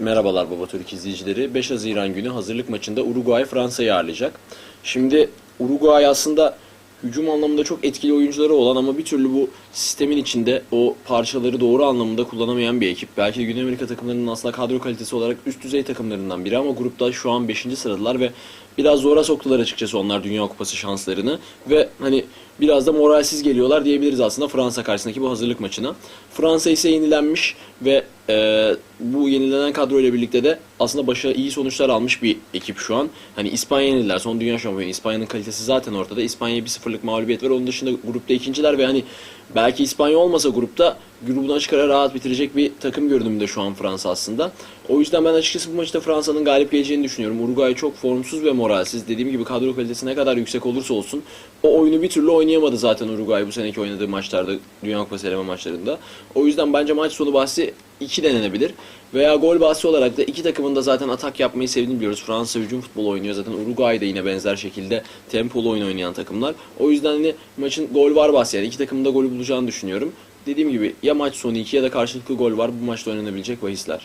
Merhabalar Baba Türk izleyicileri. 5 Haziran günü hazırlık maçında Uruguay Fransa'yı ağırlayacak. Şimdi Uruguay aslında hücum anlamında çok etkili oyuncuları olan ama bir türlü bu sistemin içinde o parçaları doğru anlamda kullanamayan bir ekip. Belki Güney Amerika takımlarının aslında kadro kalitesi olarak üst düzey takımlarından biri ama grupta şu an 5. sıradılar ve biraz zora soktular açıkçası onlar Dünya Kupası şanslarını ve hani biraz da moralsiz geliyorlar diyebiliriz aslında Fransa karşısındaki bu hazırlık maçına. Fransa ise yenilenmiş ve e, bu yenilenen kadro ile birlikte de aslında başa iyi sonuçlar almış bir ekip şu an. Hani İspanya yenildiler. Son dünya şampiyonu. İspanya'nın kalitesi zaten ortada. İspanya'ya 1-0'lık mağlubiyet var. Onun dışında grupta ikinciler ve hani belki İspanya olmasa grupta grubunu açık ara rahat bitirecek bir takım görünümünde şu an Fransa aslında. O yüzden ben açıkçası bu maçta Fransa'nın galip geleceğini düşünüyorum. Uruguay çok formsuz ve moralsiz. Dediğim gibi kadro kalitesi ne kadar yüksek olursa olsun o oyunu bir türlü oynayamadı zaten Uruguay bu seneki oynadığı maçlarda, Dünya Kupası eleme maçlarında. O yüzden bence maç sonu bahsi 2 denenebilir. Veya gol bahsi olarak da iki takımın da zaten atak yapmayı sevdiğini biliyoruz. Fransa hücum futbolu oynuyor. Zaten Uruguay da yine benzer şekilde tempolu oyun oynayan takımlar. O yüzden hani maçın gol var bahsi yani iki takımın da golü bulacağını düşünüyorum. Dediğim gibi ya maç sonu 2 ya da karşılıklı gol var bu maçta oynanabilecek bahisler.